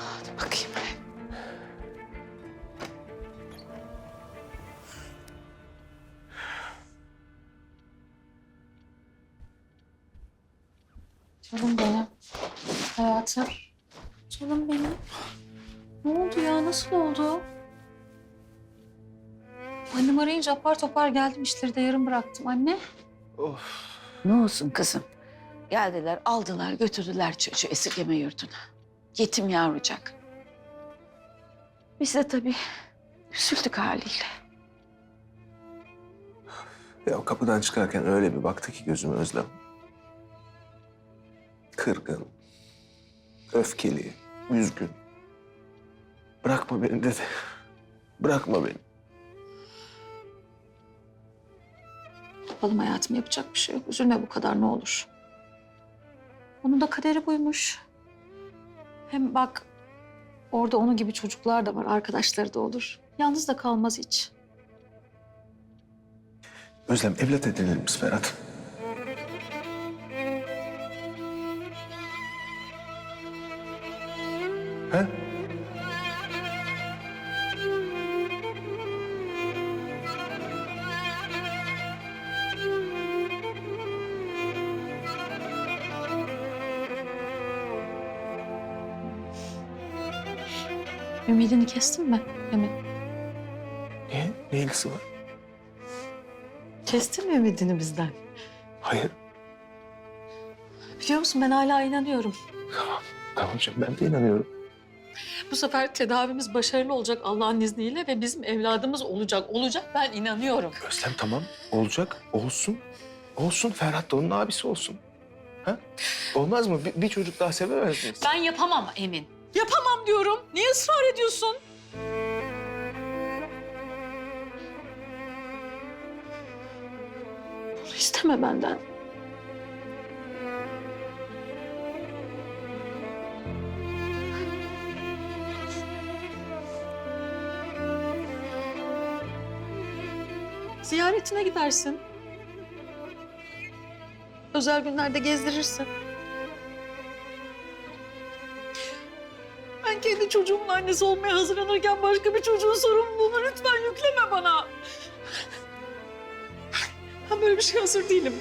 Hadi bakayım. Canım benim. Hayatım. Canım benim. Ne oldu ya? Nasıl oldu? Annem arayınca apar topar geldim. işleri de yarım bıraktım. Anne. Ne olsun kızım? Geldiler, aldılar, götürdüler çocuğu esirgeme yurduna. Yetim yavrucak. Biz de tabii üzüldük haliyle. Ya kapıdan çıkarken öyle bir baktı ki gözüme Özlem. Kırgın, öfkeli, üzgün. Bırakma beni dedi. Bırakma beni. Yapalım hayatım. Yapacak bir şey yok. Üzülme bu kadar ne olur. Onun da kaderi buymuş. Hem bak orada onun gibi çocuklar da var. Arkadaşları da olur. Yalnız da kalmaz hiç. Özlem evlat edinelim biz Ferhat. He? Ümidini kestin mi Emin? Niye? Ne ilgisi var? Kestin mi ümidini bizden? Hayır. Biliyor musun ben hala inanıyorum. Tamam canım ben de inanıyorum. Bu sefer tedavimiz başarılı olacak Allah'ın izniyle ve bizim evladımız olacak. Olacak ben inanıyorum. Özlem tamam olacak olsun. Olsun Ferhat da onun abisi olsun. Ha? Olmaz mı? Bir, bir çocuk daha sevemez miyiz? Ben yapamam Emin. Yapamam diyorum. Niye ısrar ediyorsun? Bunu isteme benden. Ziyaretine gidersin. Özel günlerde gezdirirsin. Ben kendi çocuğumun annesi olmaya hazırlanırken başka bir çocuğun sorumluluğunu lütfen yükleme bana. Ben böyle bir şey hazır değilim.